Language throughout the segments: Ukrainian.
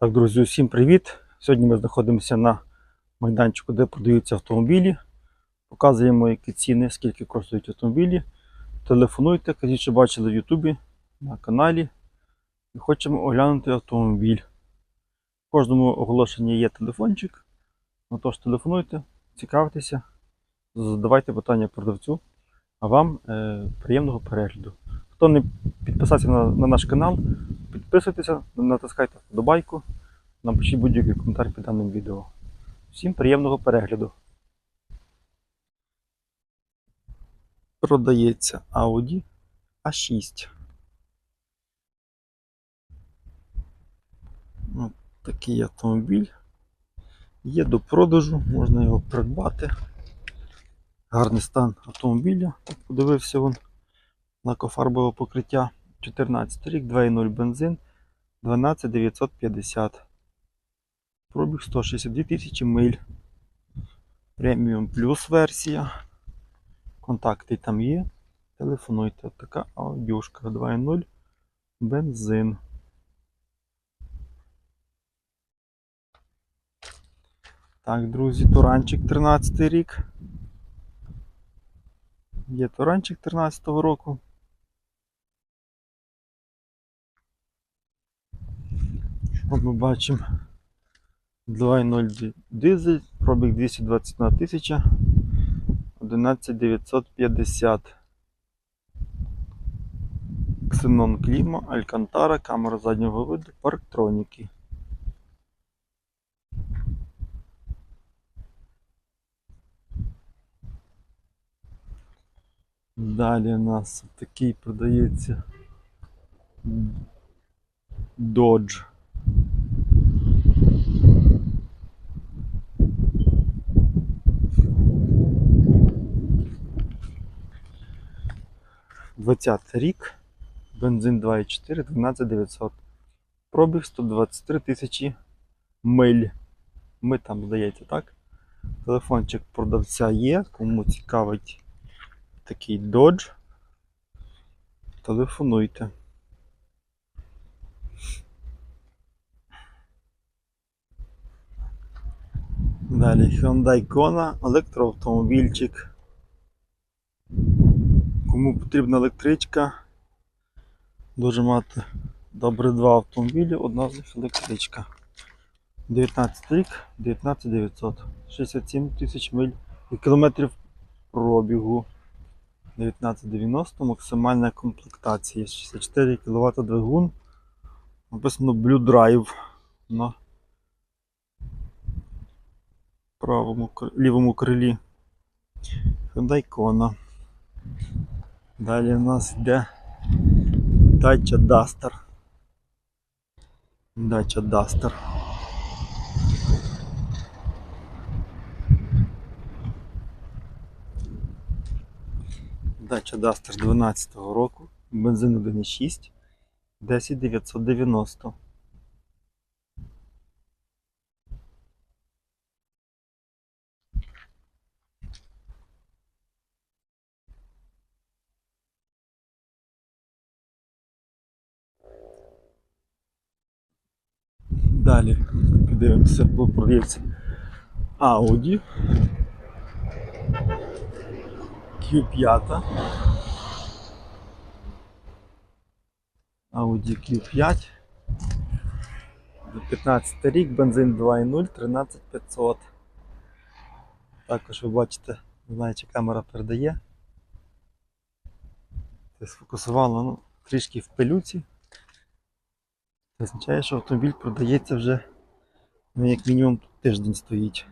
Так, друзі, усім привіт! Сьогодні ми знаходимося на майданчику, де продаються автомобілі. Показуємо, які ціни, скільки коштують автомобілі. Телефонуйте, кажіть, що бачили в Ютубі на каналі. І хочемо оглянути автомобіль. В кожному оголошенні є телефончик. Ну тож телефонуйте, цікавтеся, задавайте питання продавцю, а вам е, приємного перегляду. Хто не підписався на, на наш канал, підписуйтеся, натискайте вподобайку, напишіть будь-який коментар під даним відео. Всім приємного перегляду. Продається Audi A6. От такий автомобіль. Є до продажу, можна його придбати. Гарний стан автомобіля. Подивився вон. Лакофарбове покриття. 14 рік, 2.0 бензин, 12950. Пробіг 162 тисячі миль. Преміум плюс версія. Контакти там є. Телефонуйте. От така аудюшка 2.0 бензин. Так, друзі, Туранчик 13 рік. Є Туранчик 13 року. От ми бачимо 2.0 дизель, пробіг 221 тисяча, 11950. Ксенон Кліма, Алькантара, камера заднього виду, парктроніки. Далі у нас такий продається Dodge. Двадцятий рік, бензин 2.4, 12900. Пробіг 123 тисячі миль. Ми там, здається, так? Телефончик продавця є, кому цікавить такий Dodge. Телефонуйте. Далі Hyundai Kona, електроавтомобільчик. Кому потрібна електричка, дуже мати добре два автомобілі, одна з них електричка. 19 рік, 19900, 67 тисяч миль і кілометрів пробігу. 1990 максимальна комплектація. 64 кВт двигун. Написано Blue Drive на правому лівому крилі. Hyundai Kona. Далі у нас йде Dacia Duster. Dacia Duster. Dacia Duster 12 року. Бензин 1.6. 10990. Далі подивимося, бо продається Audi Q5. Audi Q5. 15 рік, бензин 2.0, 13500. Також ви бачите, не знаю, чи камера передає. Це сфокусувало ну, трішки в пилюці. Це означає, що автомобіль продається вже ну, як мінімум тиждень стоїть.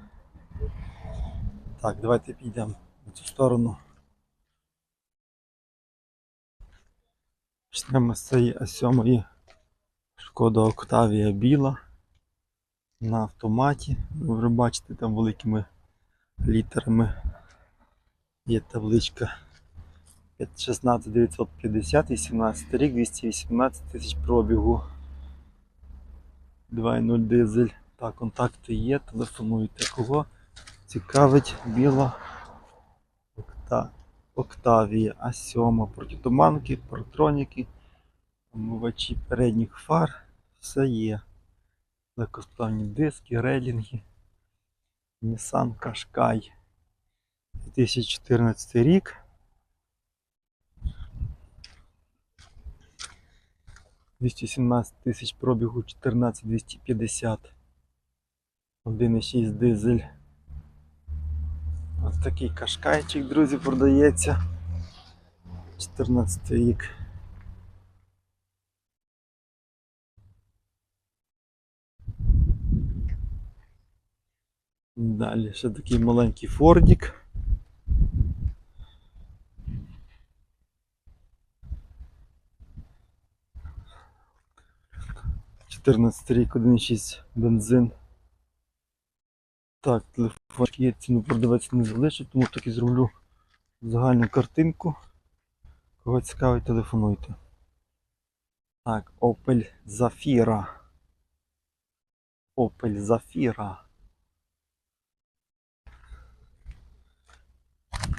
Так, давайте підемо на цю сторону. Почнемо з цієї А7 Шкода Октавія біла на автоматі. Ви бачите там великими літерами є табличка 16950 18 рік, 218 тисяч пробігу. 2.0 дизель. Так, контакти є, телефонуйте. Кого цікавить біла Окта... Октавія А7, протитуманки, протроніки, омивачі передніх фар, все є. легкосплавні диски, рейлінги. Nissan Qashqai 2014 рік. Двісті сімнадцять тисяч пробігу 14250. 1,6 дизель. Ось такий кашкайчик, друзі, продається. 14 рік. Далі ще такий маленький фордік. Чотирнадцятий рік 1,6 бензин. Так, телефон є, ціну продавець не залишить, тому так і зроблю загальну картинку. Кого цікавить, телефонуйте. Так, Opel Zafira. Opel Zafira.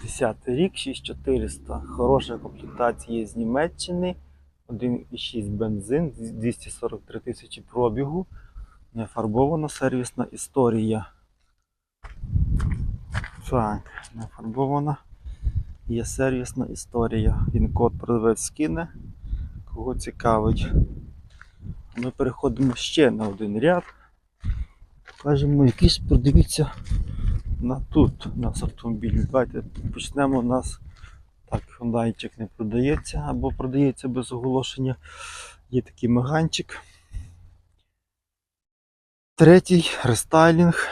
10 рік, 6400. Хороша комплектація з Німеччини. 1,6 бензин, 243 тисячі пробігу. Нефарбована сервісна історія. Так, нефарбована. Є сервісна історія. Він код продавець скине. Кого цікавить. Ми переходимо ще на один ряд. Кажемо, якийсь продивіться на тут у нас автомобіль. Давайте почнемо у нас. Так, Hyundai не продається або продається без оголошення. Є такий меганчик. Третій рестайлінг.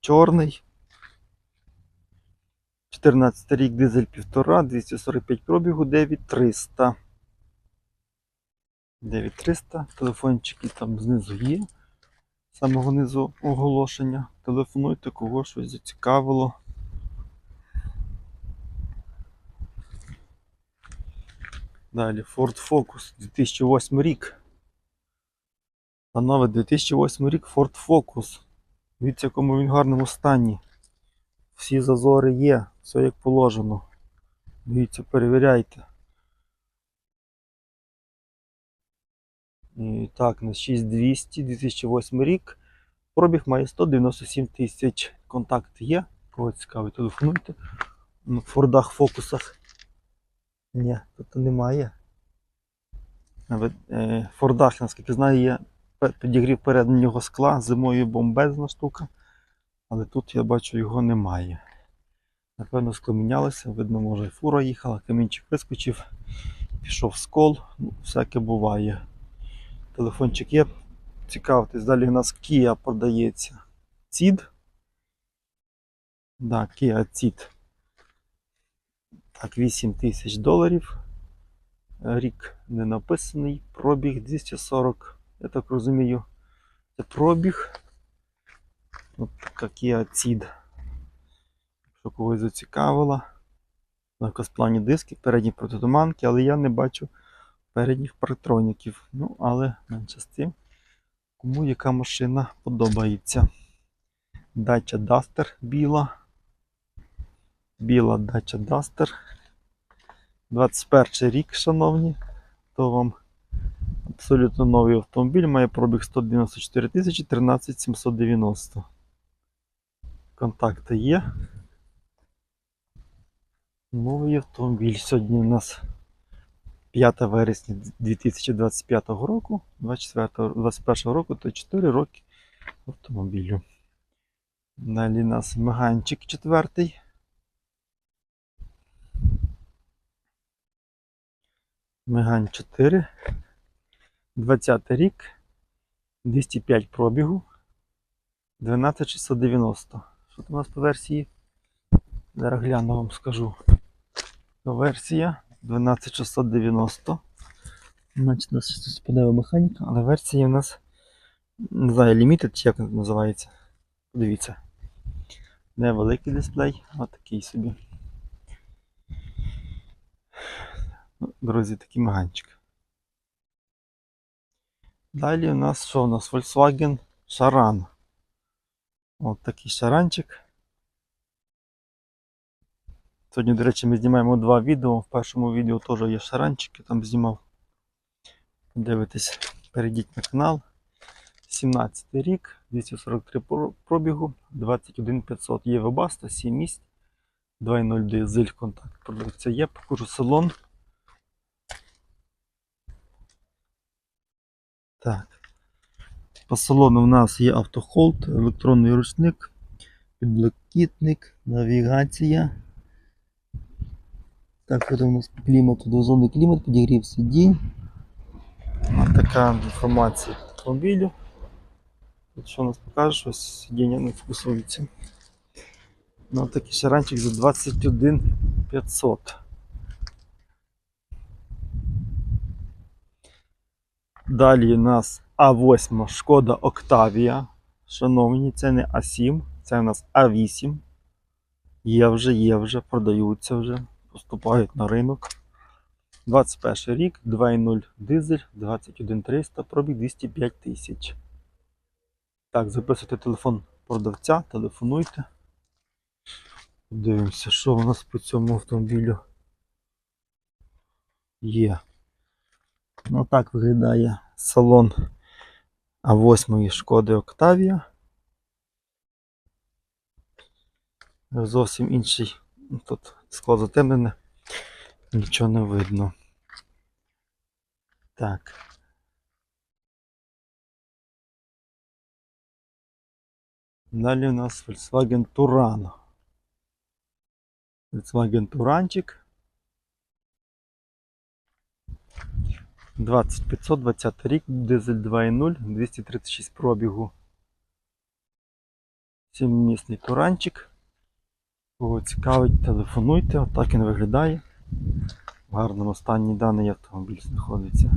Чорний. 14 рік дизель 1,5, 245 пробігу, 9300. 9300. Телефончики там знизу є. З Самого низу оголошення. Телефонуйте, кого щось зацікавило. Далі Ford Focus 2008 рік. Панове, 2008 рік Ford Focus. Дивіться, якому він гарному стані. Всі зазори є, все як положено. Дивіться, перевіряйте. І так, на 6200 2008 рік. Пробіг має 197 тисяч. Контакт є. Кого цікавий, телефонуйте. Ну, В Фордах, фокусах. Ні, тут немає. А е, Фордах, наскільки знаю, є підігрів переднього скла, зимою бомбезна штука. Але тут я бачу його немає. Напевно, скло мінялося, видно, може, фура їхала, камінчик вискочив, пішов скол, ну, всяке буває. Телефончик є. Цікавитись, далі у нас Kia продається. Цід. Да, Kia Ceed. Так, 8 тисяч доларів. Рік не написаний. Пробіг 240. Я так розумію. Це пробіг. От така Kia. Якщо когось зацікавило. Легкосплавні диски, передні протитуманки, але я не бачу передніх парктроніків. Ну, але менше з тим. Кому яка машина подобається. Дача Duster біла. Біла дача Duster. 21 рік, шановні. То вам абсолютно новий автомобіль. Має пробіг 194 тисячі 13 790. Контакти є. Новий автомобіль. Сьогодні у нас 5 вересня 2025 року, 24, 21 року, то 4 роки автомобілю. Далі у нас меганчик четвертий. Меган 4. 20 рік. 205 пробігу. 12690. Що там у нас по версії? Зараз гляну вам скажу. Версія 12690. Значить, у нас щось подає механіка, але версія у нас не знаю, Limited чи як називається. Подивіться. Невеликий дисплей, а такий собі. Друзі, такий меганчик. Далі у нас що у нас? Volkswagen Charan. От такий шаранчик. Сьогодні, до речі, ми знімаємо два відео. В першому відео теж є шаранчик, я там знімав. Дивитесь, перейдіть на канал. 17 рік, 243 пробігу, 21500 є Webaста, 7 місць, 2.0 дизель, контакт продавця є, покажу салон. Так. По салону в нас є автохолд, електронний ручник, підблакітник, навігація. Так, там у нас по клімату, двозонний клімат, підігрів сидінь. Така інформація по автомобілю. Тут що у нас покаже, що сидіння не фокусується. Ну, такий шаранчик за 21 500. Далі у нас А8 Шкода Октавія. Шановні, це не А7, це у нас А8. Є вже, є вже, продаються вже, поступають на ринок. 21 рік, 2.0 дизель, 21300, пробіг 205 тисяч. Так, записуйте телефон продавця, телефонуйте. Дивимося, що у нас по цьому автомобілю є. Ну так виглядає салон А8 Шкоди Октавія. Зовсім інший. Тут скло затемнене, нічого не видно. Так. Далі у нас Volkswagen Touran. Volkswagen Туранчик. 2520 рік, дизель 2.0, 236 пробігу. Сіммісний туранчик. Кого цікавить, телефонуйте, отак він виглядає. В гарному стані даний автомобіль знаходиться.